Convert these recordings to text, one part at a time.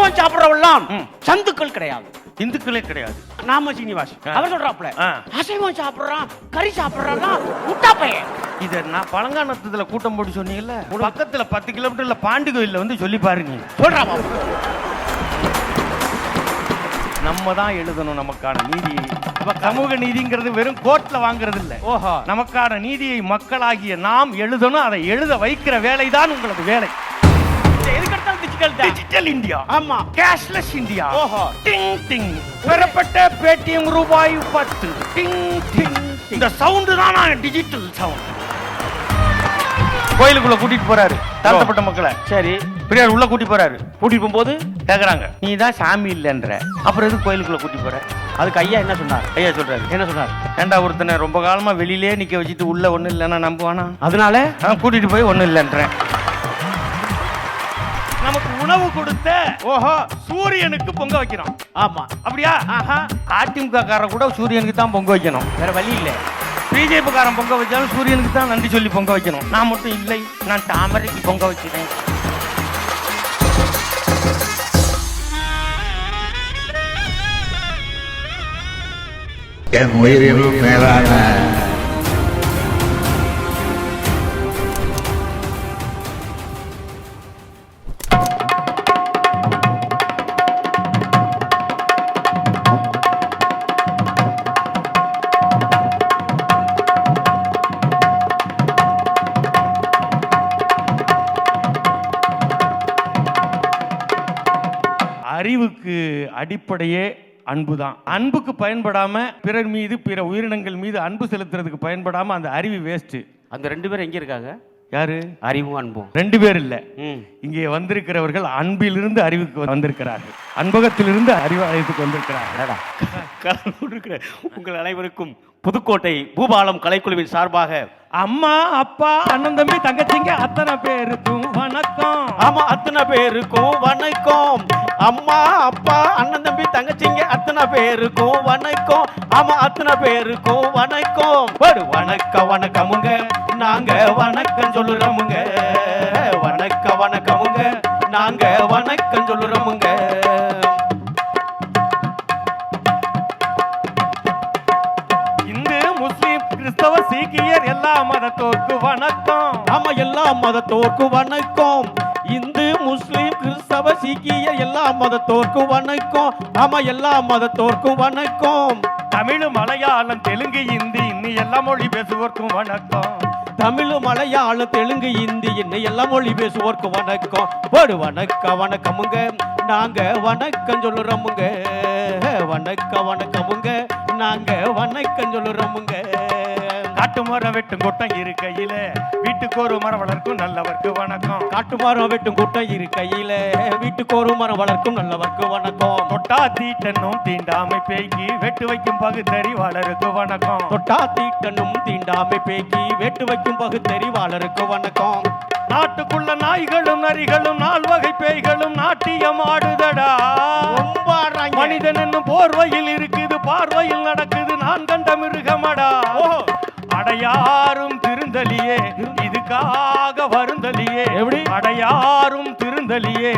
அசைவம் சாப்பிடறவெல்லாம். சந்துக்கள் கிடையாது. இந்துக்களே கிடையாது. நாம சீனிவாஸ். அவர் சொல்றாப்ல. அசைவம் சாப்பிடுறான் கறி சாப்பிடுறான் முட்டா பையன். இத நான் பழங்கானத்துல கூட்டம் போட்டு சொன்னீங்கல்ல பக்கத்துல பத்து கிலோமீட்டர்ல பாண்டி கோயில்ல வந்து சொல்லி பாருங்க. சொல்றா நம்ம தான் எழுதணும் நமக்கான நீதி அப்ப சமூக நீதிங்கிறது வெறும் கோர்ட்ல வாங்குறது இல்ல ஓஹோ. நமக்கான நீதியை மக்களாகிய நாம் எழுதணும் அதை எழுத வைக்கிற வேலைதான் உங்களது வேலை. டிஜிட்டல் தான். டிஜிட்டல் இந்தியா ஆமா. கேஷ்லெஸ் இந்தியா ஓஹோ. டிங் டிங் பெறப்பட்ட பேடிஎம் ரூபாய் பத்து. டிங் டிங் இந்த சவுண்டு தான்? டிஜிட்டல் சவுண்ட் கோயிலுக்குள்ள கூட்டிட்டு போறாரு. தாழ்த்தப்பட்ட மக்களை. சரி. பெரியார் உள்ள கூட்டி போறாரு. கூட்டிட்டு போகும்போது கேக்குறாங்க. நீ தான் சாமி இல்லைன்ற. அப்புறம் எதுக்கு கோயிலுக்குள்ள கூட்டி போற? அதுக்கு ஐயா என்ன சொன்னார்? ஐயா சொல்றாரு. என்ன சொன்னார்? ஏன்டா ஒருத்தனை ரொம்ப காலமா வெளியிலே நிக்க வச்சுட்டு உள்ள ஒண்ணு இல்லைன்னா நம்புவானா? அதனால? நான் கூட்டிட்டு போய் ஒண்ணு இல்லைன்றேன். உணவு கொடுத்த ஓஹோ. சூரியனுக்கு பொங்க வைக்கிறோம் ஆமா. அப்படியா? ஆஹா. அதிமுக காரன் கூட சூரியனுக்கு தான் பொங்க வைக்கணும். வேற வழி இல்ல. பிஜேபி காரன் பொங்க வச்சாலும் சூரியனுக்கு தான் நன்றி சொல்லி பொங்க வைக்கணும். நான் மட்டும் இல்லை நான் தாமரைக்கு பொங்க வச்சிட்டேன். என் உயிரினும் மேலான அறிவுக்கு அடிப்படையே அன்பு தான் அன்புக்கு பயன்படாம பிறர் மீது பிற உயிரினங்கள் மீது அன்பு செலுத்துறதுக்கு பயன்படாம அந்த அறிவு வேஸ்ட் அந்த ரெண்டு பேரும் எங்க இருக்காங்க? யாரு? அறிவும் அன்பும். ரெண்டு பேர் இல்ல. இங்கே வந்திருக்கிறவர்கள் அன்பிலிருந்து அறிவுக்கு வந்திருக்கிறார்கள். அன்பகத்திலிருந்து அறிவாலயத்துக்கு வந்திருக்கிறார்கள். அடடா. கலந்து இருக்கிற உங்கள் அனைவருக்கும் புதுக்கோட்டை பூபாலம் கலைக்குழுவின் சார்பாக அம்மா அப்பா அண்ணன் தம்பி தங்கச்சிங்க அத்தனை பேருக்கும் வணக்கம். ஆமா அத்தனை பேருக்கும் வணக்கம். அம்மா அப்பா அண்ணன் தம்பி தங்கச்சிங்க அத்தனை பேருக்கும் வணக்கம். ஆமா அத்தனை பேருக்கும் வணக்கம். ஒரு வணக்கம் வணக்கமுங்க. நாங்க வணக்கம் சொல்லுறோமுங்க. வணக்கம் வணக்கமுங்க. நாங்க வணக்கம் சொல்லுறோமுங்க. சீக்கியர் எல்லா மதத்தோருக்கு வணக்கம். ஆமா எல்லா மதத்தோர்க்கு வணக்கம். இந்து முஸ்லிம் கிறிஸ்தவ சீக்கிய எல்லா மதத்தோர்க்கு வணக்கம். ஆமா எல்லா மதத்தோர்க்கு வணக்கம். தமிழ் மலையாளம் தெலுங்கு இந்தி இன்னி எல்லா மொழி பேசுவோர்க்கும் வணக்கம். தமிழ் மலையாளம் தெலுங்கு இந்தி என்ன எல்லா மொழி பேசுவோர்க்கு வணக்கம். ஒரு வணக்கம் வணக்கமுங்க. நாங்க வணக்கம் சொல்லுறோமுங்க. வணக்கம் வணக்கமுங்க. நாங்க வணக்கம் சொல்லுறோமுங்க. காட்டு மரம் வெட்டும் கூட்டம் இருக்கையில. வீட்டுக்கு ஒரு மரம் வளர்க்கும் நல்லவர்க்கு வணக்கம். காட்டு மரம் வெட்டும் கூட்டம் இருக்கையில. வீட்டுக்கு ஒரு மரம் வளர்க்கும் நல்லவர்க்கு வணக்கம். தொட்டா தீட்டனும் தீண்டாமை பேய்க்கு வெட்டு வைக்கும் பகுத்தறிவாளருக்கு வணக்கம். தொட்டா தீட்டனும் தீண்டாமை பேக்கி வேட்டு வைக்கும் பகுத்தறிவாளருக்கு வணக்கம். நாட்டுக்குள்ள நாய்களும் நரிகளும் நால் வகை பேய்களும் நாட்டியம் ஆடுதடா. மனிதன் என்னும் போர்வையில் இருக்குது பார்வையில் நடக்குது நான் கண்ட மிருகமடா. அடையாரும் திருந்தலியே இதுக்காக வருந்தலியே. எப்படி? அடையாரும் திருந்தலியே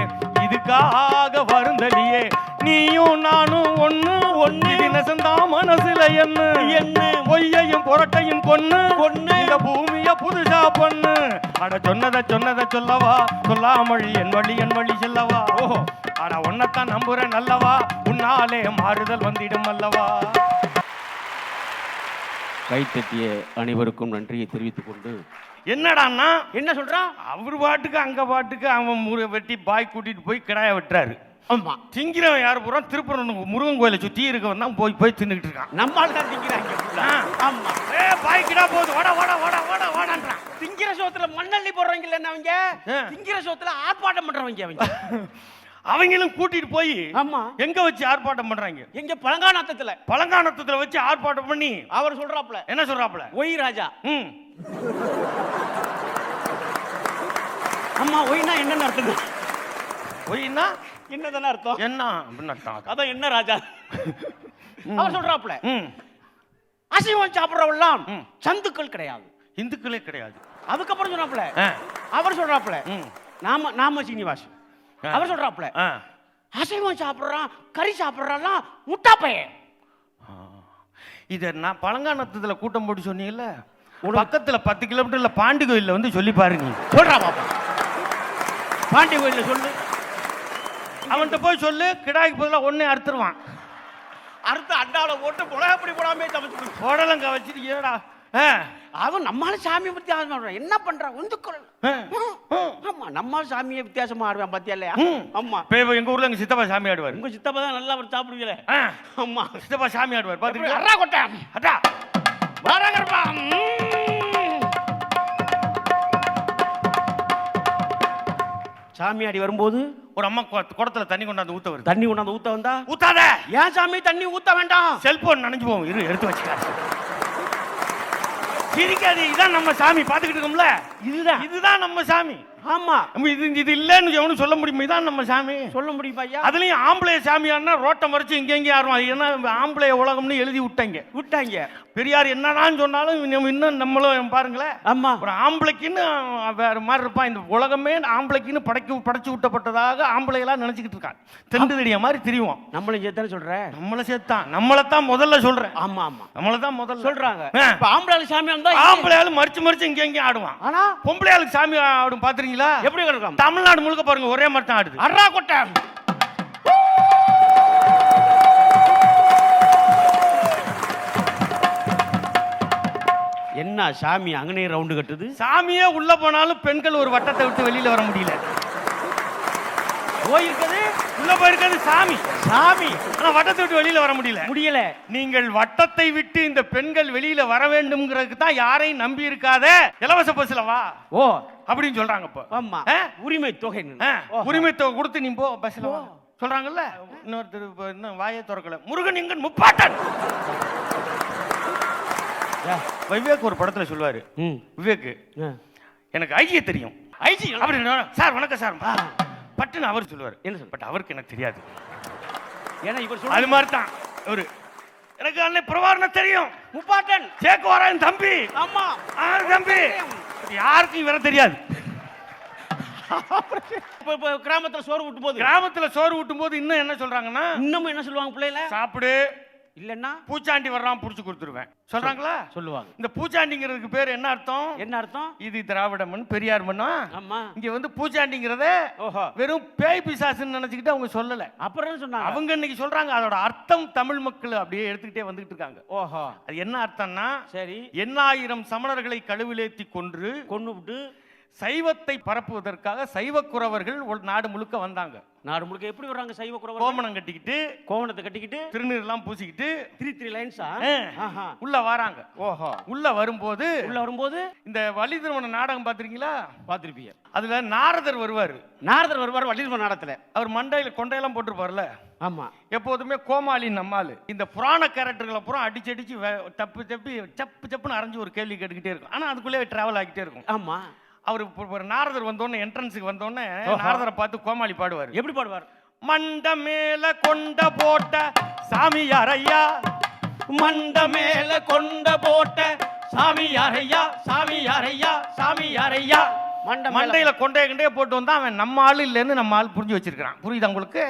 இதுக்காக வருந்தலியே. நீயும் நானும் ஒண்ணு ஒண்ணு. நெசந்தா மனசுல என்ன என்ன? பொய்யையும் புரட்டையும் கொன்னு கொன்னு. இந்த பூமிய புதுசா பண்ணு. அட சொன்னத சொன்னத சொல்லவா? சொல்லாமல் என் வழி என் வழி செல்லவா? ஓஹோ. அட உன்னைத்தான் நம்புறேன் நல்லவா உன்னாலே மாறுதல் வந்திடும் அல்லவா? கைத்தட்டிய அனைவருக்கும் நன்றியை தெரிவித்துக் கொண்டு என்னடான்னா என்ன சொல்றான் அவர் பாட்டுக்கு அங்க பாட்டுக்கு அவன் முரு வெட்டி பாய் கூட்டிட்டு போய் கிடாய வெட்டுறாரு. ஆமா. திங்கிறவன் யார் பூரா திருப்பூர் முருகன் கோயிலை சுத்தி இருக்கவன் தான் போய் போய் தின்னுக்கிட்டு இருக்கான். நம்மால் தான் திங்கிறாங்க full ஆ. ஆ. ஆமா. ஏ பாய் கிடா போகுது வாடா வாடா வாடா வாடா வாடான்றான். திங்கிற சோத்துல மண்ணள்ளி போடுறவங்க இல்ல அவங்க. திங்கிற சோத்துல ஆர்ப்பாட்டம் பண்றவங்க அவங்க? அவங்களும் கூட்டிட்டு போய் ஆமா. எங்க வச்சு ஆர்ப்பாட்டம் பண்றாங்க? எங்க பழங்கானத்தத்துல. பழங்கானத்துல வச்சு ஆர்ப்பாட்டம் பண்ணி அவர் சொல்றாப்ல என்ன சொல்றாப்புல? ஒய் ராஜா. ம். அம்மா ஒய்னா என்னன்னு அர்த்தம்? ஒய்னா? என்னதானே அர்த்தம்? என்ன? அப்படின்னு அர்த்தம். அதான் என்ன ராஜா? அவர் சொல்றாப்ல ம். அசைவம் சாப்பிடறவெல்லாம். சந்துக்கள் கிடையாது. இந்துக்களே கிடையாது. அதுக்கப்புறம் சொல்றாப்ல ஆ, அவர் சொல்றாப்ல நாம நாம சீனிவாஸ் ஆ. அவர் சொல்றாப்ல அசைவம் சாப்பிட்றான் கறி சாப்பிட்றான் முட்டா பையன். இதை நான் பழங்கானத்துல கூட்டம் போட்டு சொன்னீங்கல்ல பக்கத்துல பத்து கிலோமீட்டர்ல பாண்டி கோயில்ல வந்து சொல்லி பாருங்க. சொல்றா பாப்பா. பாண்டி கோயில்ல சொல்லு. அவன்கிட்ட போய் சொல்லு கிடாய்க்கு பதிலாக ஒன்னே அறுத்துருவான். அறுத்து அண்டாவில போட்டு புலகப்படி போடாமே சமைச்சு உடலங்க வச்சுட்டு ஏடா அவன் நம்மால சாமியை பத்தி ஆடுறான் என்ன ஆ. ஆமா நம்ம சாமியை வித்தியாசமா ஆடுவான் பாத்தியா இல்லையா. ஆமா. இப்ப எங்க ஊர்ல எங்க சித்தப்பா சாமி ஆடுவார். உங்க சித்தப்பா தான் நல்லா அவர் சாப்பிடுவீங்களே. ஆமா. சித்தப்பா சாமி ஆடுவார்? பாத்துக்கிட்டா அறா கொட்டை. அட்டா. வரகர்பா சாமியாடி வரும்போது ஒரு அம்மா குட- குடத்துல தண்ணி கொண்டாந்து ஊத்த வருது. தண்ணி கொண்டாந்து ஊத்த வந்தா? ஊத்தாத. ஏன் சாமி தண்ணி ஊத்த வேண்டாம்? செல்போன் நனைஞ்சு போகும் இரு எடுத்து வச்சுக்காரு சிரிக்காது. இதான் நம்ம சாமி. பாத்துக்கிட்டு இருக்கோம்ல? இதுதான். இதுதான் நம்ம சாமி. ஆமா. இது இது இல்லைன்னு எவனும் சொல்ல முடியுமா? இதான் நம்ம சாமி. சொல்ல முடியுமா ஐயா? அதுலயும் ஆம்பளை சாமியார்னா ரோட்டை மறைச்சு இங்க எங்கேயும் ஆடுவான். ஏன்னா ஆம்பளை உலகம்னு எழுதி விட்டாங்க. விட்டாங்க. பெரியார் என்னதான் சொன்னாலும் இன்னும் நம்மளும் பாருங்களேன். ஆமா. ஒரு ஆம்பளைக்குன்னு வேற மாதிரி இருப்பான். இந்த உலகமே ஆம்பளைக்குன்னு படைக்க படைச்சு விட்டப்பட்டதாக ஆம்பளையெல்லாம் நினைச்சுக்கிட்டு இருக்கான். தெண்டு தெரிய மாதிரி தெரியும் நம்மளும் சேர்த்தானே சொல்ற? நம்மளை சேர்த்தான். நம்மளை தான் முதல்ல சொல்றேன் ஆமா ஆமா. நம்மளை தான் முதல்ல. சொல்றாங்க. ஆம்பளை சாமி ஆம்பளையாலும் மறிச்சு மறிச்சு இங்க எங்கேயும் ஆடுவான். ஆனா? பொம்பளையாளுக்கு சாமி ஆடும் பாத்துறீங்களா எப்படி கிடக்கும்? தமிழ்நாடு முழுக்க பாருங்க ஒரே மாதிரி தான் ஆடுது. அறா கொட்டை. என்ன சாமி அங்கனே ரவுண்டு கட்டுது? சாமியே உள்ள போனாலும் பெண்கள் ஒரு வட்டத்தை விட்டு வெளியில வர முடியல. போயிருக்குது. உள்ள போயிருக்கிறது சாமி. சாமி. ஆனா வட்டத்தை விட்டு வெளியில வர முடியல. முடியல. நீங்கள் வட்டத்தை விட்டு இந்த பெண்கள் வெளியில வர வேண்டும்ங்கிறதுக்கு தான் யாரையும் நம்பி இருக்காத இலவச பஸ்ல வா. ஓ. அப்படின்னு சொல்றாங்க இப்போ. ஆமா? உரிமை தொகை உரிமை தொகை கொடுத்து நீ போ பஸ்ல வா. சொல்றாங்கல்ல? இன்னொருத்தர் இன்னும் வாயை திறக்கல. முருகன் எங்கன் முப்பாட்டன் விவேக் ஒரு படத்துல சொல்லுவாரு. ம். விவேக் எனக்கு ஐஜிய தெரியும். ஐஜி அப்படி சார் வணக்கம் சார். பட்டுன்னு அவர் சொல்லுவார். என்ன சொல்ல பட் அவருக்கு எனக்கு தெரியாது. ஏன்னா இவர் அது சொல்ல மாதிரி தான் ஒரு எனக்கு அன்னை பிரபாரண தெரியும். முப்பாட்டன். சேக்கு வரான் தம்பி. ஆமா. ஆ, தம்பி. யாருக்கும் இவர தெரியாது. இப்ப கிராமத்துல சோறு விட்டு போகுது கிராமத்துல சோறு ஊட்டும் போது இன்னும் என்ன சொல்றாங்கன்னா இன்னமும் என்ன சொல்லுவாங்க பிள்ளைல சாப்பிடு. இல்லன்னா பூச்சாண்டி வர்றான் புடிச்சு கொடுத்துருவேன். சொல்றாங்களா? சொல்லுவாங்க. இந்த பூச்சாண்டிங்கிறதுக்கு பேர் என்ன அர்த்தம்? என்ன அர்த்தம்? இது திராவிட மண் பெரியார் மண்ணா? ஆமா. இங்க வந்து பூச்சாண்டிங்கிறத ஓஹோ. வெறும் பேய் பிசாசுன்னு நினைச்சுக்கிட்டு அவங்க சொல்லல. அப்புறம் சொன்னாங்க? அவங்க இன்னைக்கு சொல்றாங்க அதோட அர்த்தம் தமிழ் மக்கள் அப்படியே எடுத்துக்கிட்டே வந்துகிட்டு இருக்காங்க. ஓஹோ. அது என்ன அர்த்தம்னா சரி. எண்ணாயிரம் சமணர்களை கழுவிலேத்தி கொன்று கொண்டு விட்டு சைவத்தை பரப்புவதற்காக சைவக்குறவர்கள் ஒரு நாடு முழுக்க வந்தாங்க. நாடு முழுக்க எப்படி வர்றாங்க சைவ குறவர் கோமணம் கட்டிக்கிட்டு கோவணத்தை கட்டிக்கிட்டு திருநீர்லாம் பூசிக்கிட்டு த்ரீ த்ரீ லைன்ஸா? உள்ள வராங்க. ஓஹோ. உள்ள வரும்போது உள்ள வரும்போது? இந்த வள்ளி திருமண நாடகம் பார்த்திருக்கீங்களா? பார்த்திருப்பீங்க. அதுல நாரதர் வருவாரு. நாரதர் வருவார் வள்ளிரும நாடத்துல அவர் மண்டையில கொண்டையெல்லாம் போட்டிருப்பார்ல ஆமா. எப்போதுமே கோமாளி நம்மால் இந்த புராண கேரக்டர்களை பூரா அடிச்சு அடிச்சு தப்பு தப்பி சப்பு சப்புன்னு அரைஞ்சு ஒரு கேள்வி கேட்டுக்கிட்டே இருக்கும். ஆனா அதுக்குள்ளே டிராவல் ஆகிட்டே இருக்கும். ஆமா. அவர் ஒரு நாரதர் வந்தோடனே என்ட்ரன்ஸுக்கு வந்தோடனே. நாரதரை பார்த்து கோமாளி பாடுவார். எப்படி பாடுவார்? மண்ட மேல கொண்ட போட்ட சாமியார் ஐயா. மண்ட மேல கொண்ட போட்ட சாமி யாரையா சாமி யாரையா சாமி யாரையா மண்ட மேல மண்டையில கொண்டைய கிண்டைய போட்டு வந்தா அவன் நம்ம ஆள் இல்லைன்னு நம்ம ஆள் புரிஞ்சு வச்சிருக்கான் புரியுதா உங்களுக்கு?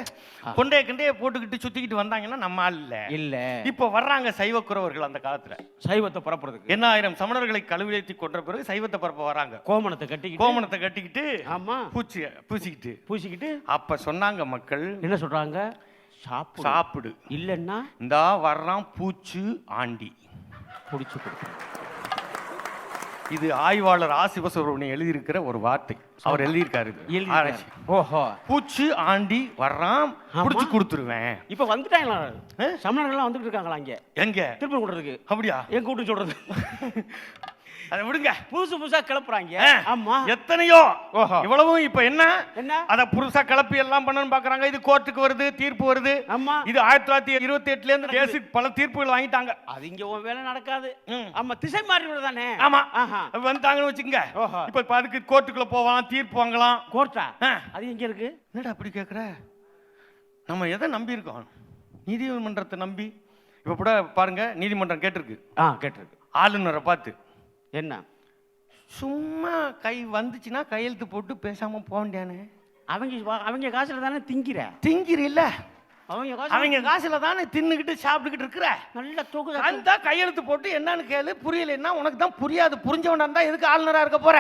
கொண்டைய கிண்டைய போட்டுக்கிட்டு சுத்திக்கிட்டு வந்தாங்கன்னா நம்ம ஆள் இல்ல. இல்ல. இப்போ வர்றாங்க சைவக்குறவர்கள் அந்த காலத்துல. சைவத்தை பரப்புறதுக்கு. எண்ணாயிரம் சமணர்களை கழுவிலேத்தி கொன்ற பிறகு சைவத்தை பரப்ப வராங்க. கோமணத்தை கட்டிக்கிட்டு கோமணத்தை கட்டிக்கிட்டு ஆமா. பூச்சி பூசிக்கிட்டு. பூசிக்கிட்டு அப்ப சொன்னாங்க மக்கள் என்ன சொல்றாங்க? சாப்பிடு. சாப்பிடு. இல்லன்னா இந்தா வர்றான் பூச்சு ஆண்டி. புடிச்சு கொடுத்து இது ஆய்வாளர் ஆ சிவசுப்ரமணியம் எழுதியிருக்கிற ஒரு வார்த்தை. அவர் எழுதியிருக்காரு. ஆராய்ச்சி. ஓஹோ. பூச்சு ஆண்டி வர்றான். புடிச்சு கொடுத்துருவேன். இப்ப வந்துட்டாங்களா? ஆ? சமணர்கள்லாம் வந்துட்டு இருக்காங்களா இங்க? எங்க? திருப்பி விடுறதுக்கு அப்படியா? எங்க கூட்டு சொல்றது? அதை விடுங்க. புதுசு புதுசா கிளப்புறாங்க. ஆமா. எத்தனையோ. இவ்வளவும் இப்ப என்ன? என்ன? அத புதுசா கிளப்பி எல்லாம் பண்ணணும்னு பாக்குறாங்க. இது கோர்ட்டுக்கு வருது தீர்ப்பு வருது. ஆமா. இது ஆயிரத்தி தொள்ளாயிரத்தி இருபத்தி எட்டுல இருந்து கேஸு பல தீர்ப்புகள் வாங்கிட்டாங்க. அது இங்க வேலை நடக்காது. ஆமா திசை மாறி தானே ஆமா. ஆஹா. வந்துட்டாங்கன்னு வச்சுக்கோங்க. இப்ப அதுக்கு கோர்ட்டுக்குள்ள போவான் தீர்ப்பு வாங்கலாம். கோர்ட்டா. அது எங்க இருக்கு? என்னடா அப்படி கேட்குற நம்ம எதை நம்பி இருக்கோம்? நீதிமன்றத்தை நம்பி. இப்போ கூட பாருங்க நீதிமன்றம் கேட்டிருக்கு. ஆ கேட்டிருக்கு. ஆளுநரை பார்த்து. என்ன? சும்மா கை வந்துச்சுன்னா கையெழுத்து போட்டு பேசாம போக வேண்டியானே அவங்க அவங்க காசுல தானே திங்கிற? திங்கிரி இல்ல அவங்க காசு அவங்க காசுல தானே தின்னுக்கிட்டு சாப்பிட்டுக்கிட்டு இருக்கிற? நல்ல தூக்கு அந்த கையெழுத்து போட்டு என்னன்னு கேளு புரியலைன்னா உனக்கு தான் புரியாது. புரிஞ்சவனா இருந்தா எதுக்கு ஆளுநரா இருக்க போற?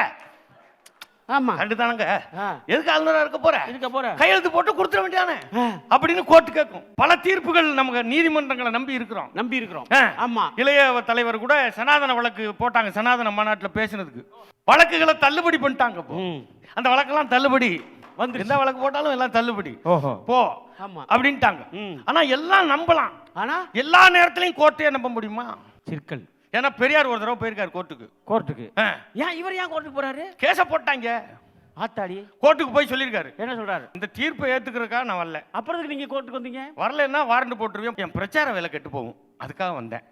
ஆமா. கண்டுதானங்க. ஆ. எதுக்கு ஆளுநரா இருக்க போற? இருக்க போற? கையெழுத்து போட்டு கொடுத்துட வேண்டியானே ஆ. அப்படின்னு கோர்ட்டு கேட்கும் பல தீர்ப்புகள் நமக்கு நீதிமன்றங்களை நம்பி இருக்கிறோம். நம்பி இருக்கிறோம். ஆ. ஆமா. இளைய தலைவர் கூட சனாதன வழக்கு போட்டாங்க சனாதன மாநாட்டில் பேசினதுக்கு. வழக்குகளை தள்ளுபடி பண்ணிட்டாங்க. அந்த வழக்கெல்லாம் தள்ளுபடி. வந்துருச்சு. எந்த வழக்கு போட்டாலும் எல்லாம் தள்ளுபடி. ஓஹோ. போ. ஆமா. அப்படின்ட்டாங்க. ம். ஆனா எல்லாம் நம்பலாம். ஆனா? எல்லா நேரத்திலையும் கோர்ட்டையே நம்ப முடியுமா? சிற்கல் ஏன்னா பெரியார் ஒரு தடவை போயிருக்காரு கோர்ட்டுக்கு. கோர்ட்டுக்கு. ஏன் இவர் ஏன் கோர்ட்டுக்கு போறாரு? கேஸ போட்டாங்க. ஆத்தாடி. கோர்ட்டுக்கு போய் சொல்லியிருக்காரு. என்ன சொல்றாரு? இந்த தீர்ப்பை ஏத்துக்கிறக்கா நான் வரல. அப்புறத்துக்கு நீங்க கோர்ட்டுக்கு வந்தீங்க? வரலன்னா வாரண்ட் போட்டுருவேன். என் பிரச்சார வேலை கெட்டு போகும். அதுக்காக வந்தேன்.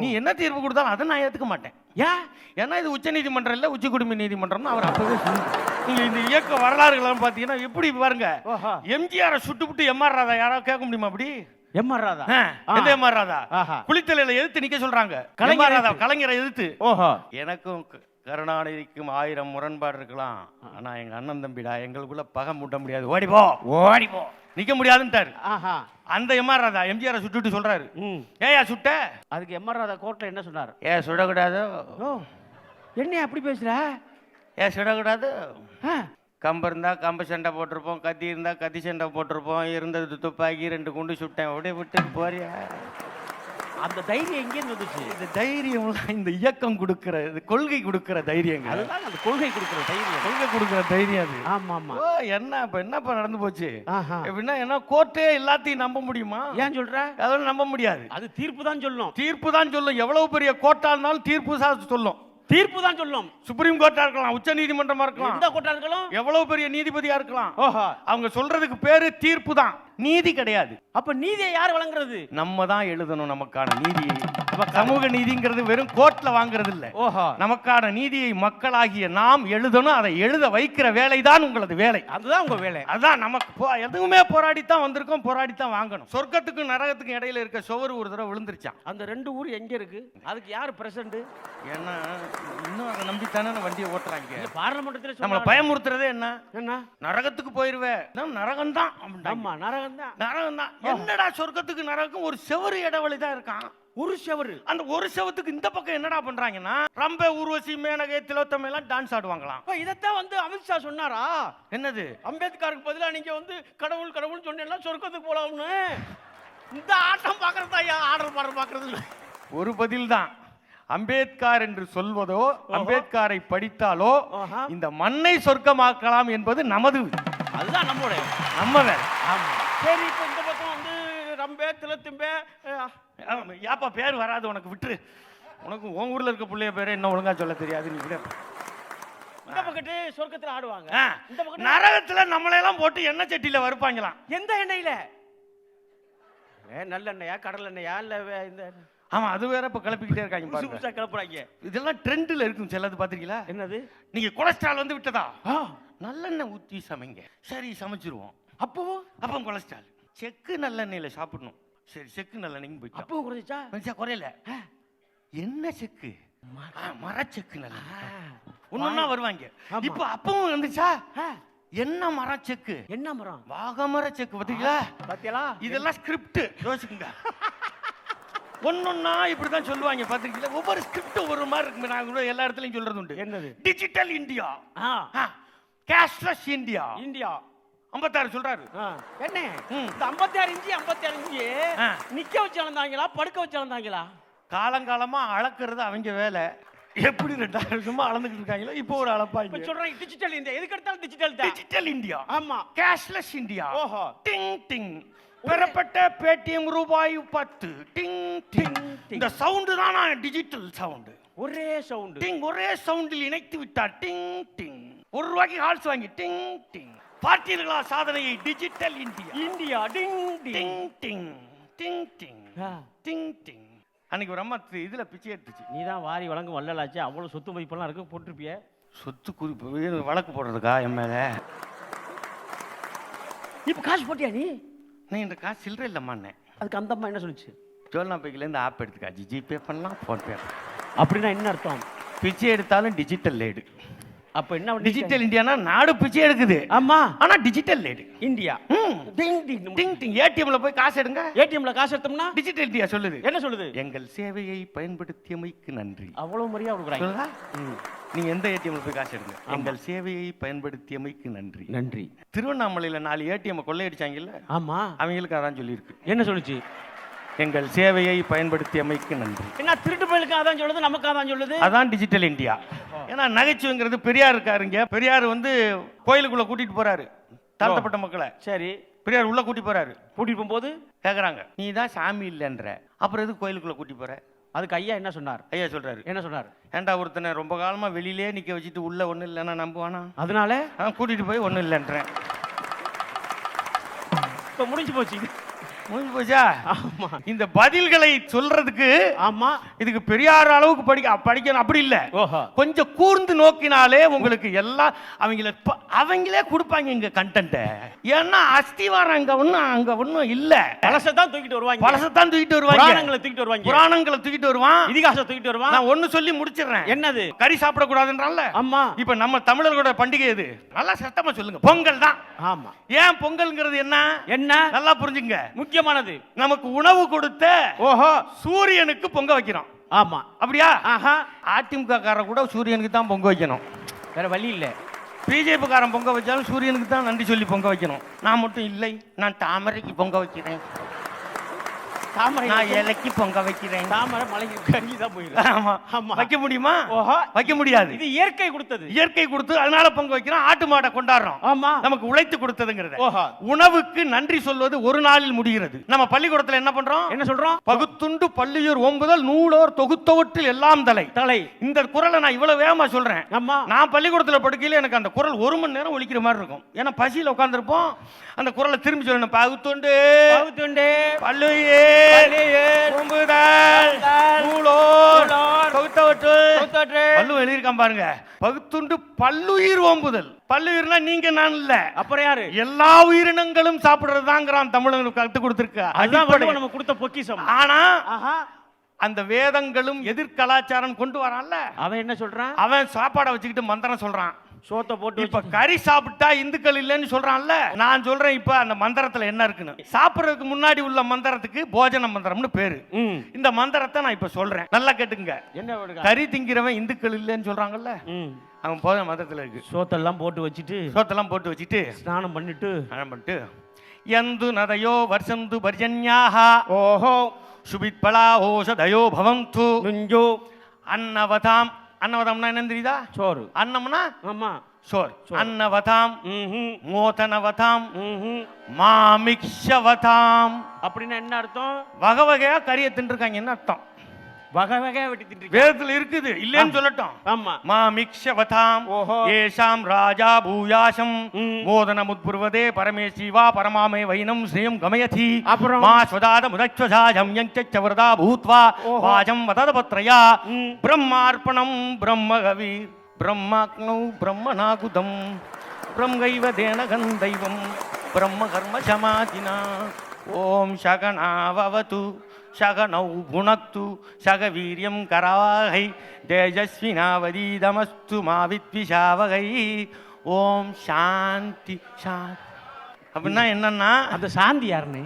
நீ என்ன தீர்ப்பு கொடுத்தாலும் அதை நான் ஏத்துக்க மாட்டேன். ஏன் ஏன்னா இது உச்ச நீதிமன்றம் இல்ல உச்ச குடிமை நீதிமன்றம்னு அவர் அப்பவே நீங்க இந்த இயக்க வரலாறுகள் பாத்தீங்கன்னா எப்படி பாருங்க. எம்ஜிஆரை சுட்டுவிட்டு எம்ஆர் ராதா யாராவது கேட்க முடியுமா அப்படி? எம்ஆர் ராதா ஆ, ஆ. எந்த எம்ஆர் ராதா ஆஹா. குளித்தலையில எதிர்த்து நிக்க சொல்றாங்க. கலைஞரை கலைஞர் ராதா எதிர்த்து. ஓஹோ. எனக்கும் கருணாநிதிக்கும் ஆயிரம் முரண்பாடு இருக்கலாம். ஆனா எங்க அண்ணன் தம்பிடா எங்களுக்குள்ள பகை மூட்ட முடியாது. ஓடி போ. ஓடி போ. நிக்க முடியாதுன்ட்டாரு. அந்த எம்ஆர் ராதா எம்ஜிஆரை சுட்டுட்டு சொல்றாரு. ஏயா சுட்ட? அதுக்கு எம்ஆர் ராதா கோர்ட்ல என்ன சொன்னார்? ஏ சுடக்கூடாது? என்ன அப்படி பேசுற? ஏ சுடக்கூடாது? கம்பு இருந்தா கம்பு சண்டை போட்டிருப்போம் கத்தி இருந்தா கத்தி சண்டை போட்டிருப்போம். இருந்தது துப்பாக்கி ரெண்டு குண்டு சுட்டேன். அப்படியே விட்டு போறியா? அந்த தைரியம் எங்கேருந்து வந்துச்சு? இந்த தைரியம்லாம் இந்த இயக்கம் கொடுக்கிற இது கொள்கை கொடுக்கிற தைரியங்க. அதுதான் அந்த கொள்கை கொடுக்குற தைரியம். கொள்கை கொடுக்கிற தைரியம் அது. ஆமா ஆமா ஓ என்ன இப்ப என்னப்பா நடந்து போச்சு? ஆஹா. எப்படின்னா என்ன கோர்ட்டே எல்லாத்தையும் நம்ப முடியுமா? ஏன் சொல்ற? அதெல்லாம் நம்ப முடியாது. அது தீர்ப்பு தான் சொல்லும். தீர்ப்பு தான் சொல்லும். எவ்வளவு பெரிய கோர்ட்டா இருந்தாலும் தீர்ப்பு தான் சொல்லும். தீர்ப்பு தான் சொல்லும். சுப்ரீம் கோர்ட்டா இருக்கலாம் உச்ச நீதிமன்றமா இருக்கலாம். எந்த கோட்டார்களும் எவ்வளவு பெரிய நீதிபதியா இருக்கலாம். ஓஹோ. அவங்க சொல்றதுக்கு பேரு தீர்ப்பு தான். நீதி கிடையாது. அப்ப நீதியை யார் வழங்குறது? நம்ம தான் எழுதணும் நமக்கான நீதியை. சமூக நீதிங்கிறது வெறும் கோர்ட்ல வாங்குறது இல்ல நமக்கான நீதியை மக்களாகிய நாம் எழுதணும் அதை எழுத வைக்கிற வேலை தான் உங்களது வேலை. அதுதான் உங்க வேலை. அதான் நமக்கு எதுவுமே போராடித்தான் வந்திருக்கோம் போராடித்தான் வாங்கணும். சொர்க்கத்துக்கும் நரகத்துக்கும் இடையில இருக்க சுவர் ஒரு தடவை விழுந்துருச்சான் அந்த ரெண்டு ஊர் எங்க இருக்கு? அதுக்கு யார் பிரசிடண்ட் ஏன்னா இன்னும் அதை நம்பித்தானே வண்டியை ஓட்டுறாங்க. இல்ல பார்லமெண்டத்துல நம்மளை. பயமுறுத்துறதே என்ன? என்ன? நரகத்துக்கு போயிருவே. நரகம் தான் ஆமா நரகம் தான் நரகம் தான் என்னடா சொர்க்கத்துக்கு நரகம் ஒரு செவரு இடைவெளி தான் இருக்கான்? ஒரு செவரு அந்த ஒரு செவத்துக்கு இந்த பக்கம் என்னடா பண்றாங்கன்னா ரம்பை ஊர்வசி மேனகை திலோத்தமை எல்லாம் டான்ஸ் ஆடுவாங்களாம். இதைத்தான் வந்து அமித்ஷா சொன்னாரா? என்னது? அம்பேத்கருக்கு பதிலா நீங்க வந்து கடவுள் கடவுள் சொன்னீங்கன்னா சொர்க்கத்துக்கு போலாம்னு. இந்த ஆட்டம் பாக்குறதா ஐயா? ஆர்டர் பாடுற பாக்குறது இல்ல. ஒரு பதில் தான் அம்பேத்கர் என்று சொல்வதோ அம்பேத்கரை படித்தாலோ. இந்த மண்ணை சொர்க்கமாக்கலாம் என்பது நமது அதுதான் நம்மளுடைய நம்ம வேலை. சரி இப்போ இந்த பக்கம் வந்து ரம்பே திலத்திம்பே ஏப்பா பேர் வராது உனக்கு விட்டுரு. உனக்கு உன் ஊர்ல இருக்க பிள்ளைய பேரை என்ன ஒழுங்கா சொல்ல தெரியாது நீ விட. இந்த பக்கத்து சொர்க்கத்துல ஆடுவாங்க. இந்த பக்கம் நரகத்துல நம்மளையெல்லாம் போட்டு எண்ணெய் சட்டியில வறுப்பாங்களாம். எந்த எண்ணெயில? ஏ நல்லெண்ணெயா கடல் எண்ணெயா இல்ல இந்த ஆமா அது வேற இப்ப கிளப்பிக்கிட்டே இருக்காங்க புதுசு புதுசா கிளப்புறாங்க. இதெல்லாம் ட்ரெண்ட்ல இருக்கும் சிலது பாத்திருக்கீங்களா என்னது? நீங்க கொலஸ்ட்ரால் வந்து விட்டதா? நல்லெண்ணெய் ஊத்தி சமைங்க. சரி சமைச்சிருவோம். அப்பவும் அப்போ கொலஸ்ட்ரால். செக்கு நல்லெண்ணெயில சாப்பிடணும். சரி செக்கு நல்லெண்ணெய்க்கு போயிட்டோம் அப்பவும் குறைஞ்சா மனுஷா குறையல. என்ன செக்கு? ஆ, மரச்செக்கு நல்லெண்ணெய் ஒன்னொன்னா வருவாங்க. இப்போ அப்பவும் வந்துச்சா? என்ன மரச்செக்கு என்ன மரம்? வாகமர செக்கு பாத்தீங்களா? பாத்தியலா? இதெல்லாம் ஸ்கிரிப்ட் யோசிக்குங்க ஒன்னொன்னா இப்படிதான் சொல்லுவாங்க பாத்தீங்களா ஒவ்வொரு ஸ்கிரிப்ட் ஒவ்வொரு மாதிரி இருக்கு நான் கூட எல்லா இடத்துலயும் சொல்றது உண்டு என்னது digital India cashless India India ஐம்பத்தாறு சொல்றாரு. ஆ, என்ன? ம். இந்த 56 இன்ச்சு 56 இன்ச்சு ஆ. நிக்க வச்சு அளந்தாங்களா படுக்க வச்சு அளந்தாங்களா? காலங்காலமா அளக்குறது அவங்க வேலை. எப்படி ரெண்டாயிரம் சும்மா அளந்துக்கிட்டு இருக்காங்களோ இப்போ ஒரு இப்ப அளப்பாங்க சொல்றாங்க டிஜிட்டல் இந்தியா எதுக்கு எடுத்தாலும் டிஜிட்டல் டிஜிட்டல் இந்தியா ஆமா. கேஷ்லெஸ் இந்தியா ஓஹோ. டிங் டிங் பெறப்பட்ட பேடிஎம் ரூபாய் பத்து. டிங் டிங். இந்த சவுண்டு தான்? டிஜிட்டல் சவுண்டு ஒரே சவுண்ட் டிங் ஒரே சவுண்டில் இணைத்து விட்டார் டிங் டிங் ஒரு ரூபாய்க்கு ஹால்ஸ் வாங்கி டிங் டிங் பார்த்தீர்களா சாதனையை? Digital India India ding ding. Ding ding ding ding. Ding அன்னைக்கு ஒரு அம்மா இதுல பிச்சை எடுத்துச்சு. நீ தான் வாரி வழங்கும் வள்ளலாச்சு. அவ்வளவு சொத்து மதிப்பெல்லாம் இருக்கு போட்டிருப்பிய. சொத்து குறிப்பு வழக்கு போடுறதுக்கா என் மேல? இப்ப காசு போட்டியா நீ? நீ இந்த காசு சில்லற இல்லம்மாண்ணே அதுக்கு அந்த அம்மா என்ன சொல்லுச்சு? ஜோல்னா பேக்கிலேருந்து ஆப் எடுத்துக்காச்சு ஜிபே பண்ணலாம் ஃபோன்பே அப்படின்னா என்ன அர்த்தம்? பிச்சை எடுத்தாலும் டிஜிட்டல் லேடு அப்ப என்ன? டிஜிட்டல் இந்தியானா நாடு பிச்சை எடுக்குது. ஆமா. ஆனா digital லேடு India. Ding ding ding டிங் ஏடிஎம்ல போய் காசு எடுங்க. ஏடிஎம்ல காசு எடுத்தோம்னா? டிஜிட்டல் இந்தியா சொல்லுது. என்ன சொல்லுது? எங்கள் சேவையை பயன்படுத்தியமைக்கு நன்றி. அவ்வளவு மரியாதை கொடுக்குறாங்க? நீங்க எந்த ஏடிஎம்ல போய் காசு எடுங்க. எங்கள் சேவையை பயன்படுத்தியமைக்கு நன்றி. நன்றி. திருவண்ணாமலையில நாலு ஏடிஎம் கொள்ளையடிச்சாங்கல்ல? ஆமா. அவங்களுக்கு அதான் சொல்லியிருக்கு. என்ன சொல்லுச்சு? எங்கள் சேவையை பயன்படுத்தியமைக்கு நன்றி. என்ன திருட்டு பயலுக்கு அதான் சொல்லுது நமக்கு அதான் சொல்லுது? அதான் டிஜிட்டல் இந்தியா ஏன்னா நகைச்சுவைங்கிறது பெரியார் இருக்காருங்க. பெரியார் வந்து கோயிலுக்குள்ள கூட்டிட்டு போறாரு. தாழ்த்தப்பட்ட மக்களை. சரி. பெரியார் உள்ள கூட்டி போறாரு. கூட்டிட்டு போகும்போது? கேக்குறாங்க. நீ தான் சாமி இல்லைன்ற. அப்புறம் எதுக்கு கோயிலுக்குள்ள கூட்டி போற? அதுக்கு ஐயா என்ன சொன்னார்? ஐயா சொல்றாரு. என்ன சொன்னார்? ஏன்டா ஒருத்தனை ரொம்ப காலமா வெளியிலே நிக்க வச்சுட்டு உள்ள ஒண்ணும் இல்லைன்னா நம்புவானா? அதனால? நான் கூட்டிட்டு போய் ஒண்ணும் இல்லைன்றேன். இப்ப முடிஞ்சு போச்சு. முடிஞ்சு போச்சா ஆமா. இந்த பதில்களை சொல்றதுக்கு ஆமா. இதுக்கு பெரியார் அளவுக்கு படிக்க படிக்கணும். அப்படி இல்ல. கொஞ்சம் கூர்ந்து நோக்கினாலே உங்களுக்கு எல்லாம் அவங்கள அவங்களே கொடுப்பாங்க இங்க கண்டென்ட் ஏன்னா அஸ்திவாரம் அங்க ஒண்ணும் அங்க ஒண்ணும் இல்ல. பழசை தான் தூக்கிட்டு வருவாங்க. பழசத்தான் தூக்கிட்டு வருவாங்க. புராணங்களை தூக்கிட்டு வருவாங்க. புராணங்களை தூக்கிட்டு வருவான். இதிகாசம் தூக்கிட்டு வருவான். நான் ஒண்ணு சொல்லி முடிச்சிடுறேன். என்னது? கறி சாப்பிடக்கூடாதுன்றான்ல? ஆமா. இப்ப நம்ம தமிழர்களோட பண்டிகை எது? நல்லா சத்தமா சொல்லுங்க. பொங்கல் தான். ஆமா. ஏன் பொங்கல்ங்கிறது என்ன? என்ன? நல்லா புரிஞ்சுங்க. முக்கியமானது. நமக்கு உணவு கொடுத்த ஓஹோ. சூரியனுக்கு பொங்க வைக்கிறோம் ஆமா. அப்படியா? ஆஹா. அதிமுக காரர் கூட சூரியனுக்கு தான் பொங்க வைக்கணும். வேற வழி இல்ல. பிஜேபி காரன் பொங்க வச்சாலும் சூரியனுக்கு தான் நன்றி சொல்லி பொங்க வைக்கணும். நான் மட்டும் இல்லை. நான் தாமரைக்கு பொங்க வைக்கிறேன். தாமரை நான் இலைக்கு பொங்க வைக்கிறேன். தாமரை மலைக்கு கங்கி தான் போயிடும். ஆமா. ஆமா. வைக்க முடியுமா? ஓஹோ. வைக்க முடியாது. இது இயற்கை கொடுத்தது. இயற்கை கொடுத்து அதனால பொங்க வைக்கிறோம். ஆட்டு மாடை கொண்டாடுறோம். ஆமா. நமக்கு உழைத்து கொடுத்ததுங்கிறத. உணவுக்கு நன்றி சொல்வது ஒரு நாளில் முடிகிறது. நம்ம பள்ளிக்கூடத்துல என்ன பண்றோம்? என்ன சொல்றோம்? பகுத்துண்டு பள்ளியூர் ஒன்புதல் நூலோர் தொகுத்தவற்றில் எல்லாம் தலை. தலை. இந்த குரலை நான் இவ்வளவு வேகமா சொல்றேன். ஆமா. நான் பள்ளிக்கூடத்துல படுக்கையில எனக்கு அந்த குரல் ஒரு மணி நேரம் ஒலிக்கிற மாதிரி இருக்கும். ஏன்னா பசியில உட்காந்துருப்போம் அந்த குரலை திரும்பி சொல்லணும். பகுத்துண்டு. பகுத்துண்டே. பள்ளியூர். எழுதியிருக்கான் பாருங்க. பகுத்துண்டு பல்லுயிர் ஓம்புதல். பல்லுயிர்னா நீங்க நான் இல்ல. அப்புறம் யாரு? எல்லா உயிரினங்களும் சாப்பிடுறதுதாங்கிறான் தமிழனுக்கு கத்து கொடுத்திருக்க. அதுதான் நம்ம கொடுத்த பொக்கிஷம். ஆனா அந்த வேதங்களும் எதிர்கலாச்சாரம் கொண்டு வரான்ல. அவன் என்ன சொல்றான்? அவன் சாப்பாடை வச்சுக்கிட்டு மந்திரம் சொல்றான். சோத்தை போட்டு இப்ப கறி சாப்பிட்டா இந்துக்கள் இல்லைன்னு சொல்றான்ல? நான் சொல்றேன் இப்ப அந்த மந்திரத்துல என்ன இருக்குன்னு. சாப்பிடுறதுக்கு முன்னாடி உள்ள மந்திரத்துக்கு போஜன மந்திரம்னு பேரு. இந்த மந்திரத்தை நான் இப்ப சொல்றேன். நல்லா கேட்டுங்க என்ன கறி திங்கிறவன் இந்துக்கள் இல்லைன்னு சொல்றாங்கல்ல? அவன் போஜன மந்திரத்துல இருக்கு. சோத்தெல்லாம் போட்டு வச்சுட்டு சோத்தெல்லாம் போட்டு வச்சுட்டு ஸ்நானம் பண்ணிட்டு ஸ்நானம் பண்ணிட்டு யந்து நதயோ வர்ஷந்து பர்ஜன்யாக ஓஹோ. சுபித்பலா ஓஷதயோ பவந்து நுஞ்சோ. அன்னவதாம் அன்னவதாம்னா என்னன்னு தெரியுதா? சோறு. அன்னம்னா ஆமா. சோர் அன்னவதாம் மோதனவதாம் மாமிக்ஷவதாம். அப்படின்னா என்ன அர்த்தம்? வகை வகையா கறியை தின்றுருக்காங்க என்ன அர்த்தம்? வகை வகையா வெட்டி திட்டு வேதத்துல இருக்குது. இல்லைன்னு சொல்லட்டும். ஆமா. மாமிக்ஷவதாம் ஓஹோ. ஏஷாம் ராஜா பூயாசம் ம். மோதனமுத்புர்வதே பரமேசிவா பரமாமே வைனம் ஸ்ரீயம் கமயதி. அப்புறம்? மா ஸ்வதாத முதச்வசாஜம் யஞ்சச்சவரதா பூத்வா. ஓஹோ. வாஜம் வததபத்ரயா. ம். பிரம்மார்ப்பணம் பிரம்மகவி. பிரம்மாக்னௌ பிரம்மநாகுதம். பிரம்கைவ தேனகன் தெய்வம். பிரம்ம கர்ம சமாதினா. ஓம் சகனாவவது. சகனௌ புனக்து சக வீரியம் கராவகை தேஜஸ்வினாவதீதமஸ்து மா வித்விஷாவகை ஓம் சாந்தி சாந்தி. அப்படின்னா என்னன்னா? அந்த சாந்தி யாருன்னு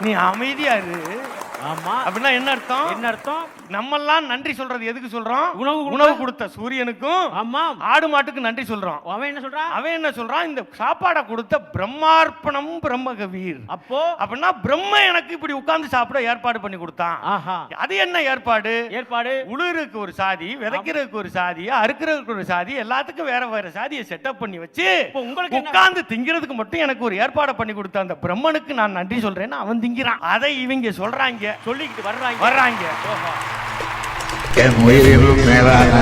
நீ அமைதியா இரு. ஆமா. அப்படின்னா என்ன அர்த்தம்? என்ன அர்த்தம்? நம்மெல்லாம் நன்றி சொல்றது எதுக்கு சொல்றோம்? உணவு உணவு கொடுத்த சூரியனுக்கும் ஆமா. ஆடு மாட்டுக்கு நன்றி சொல்றோம். அவன் என்ன சொல்றான் அவன் என்ன சொல்றான் இந்த சாப்பாடை கொடுத்த பிரம்மார்ப்பணம் பிரம்மகவீர். அப்போ? அப்படின்னா பிரம்ம எனக்கு இப்படி உட்கார்ந்து சாப்பிட ஏற்பாடு பண்ணி கொடுத்தான். அது என்ன ஏற்பாடு? ஏற்பாடு? உழுறதுக்கு ஒரு சாதி விதைக்கிறதுக்கு ஒரு சாதி அறுக்கிறதுக்கு ஒரு சாதி எல்லாத்துக்கும் வேற வேற சாதியை செட்டப் பண்ணி வச்சு உங்களுக்கு உட்கார்ந்து திங்கிறதுக்கு மட்டும் எனக்கு ஒரு ஏற்பாடை பண்ணி கொடுத்த அந்த பிரம்மனுக்கு நான் நன்றி சொல்றேன்னு அவன் திங்கிறான். அதை இவங்க சொல்றாங்க. சொல்லிக்கிட்டு வர்றாங்க. வர்றாங்க. என் உயிரிலும் மேலான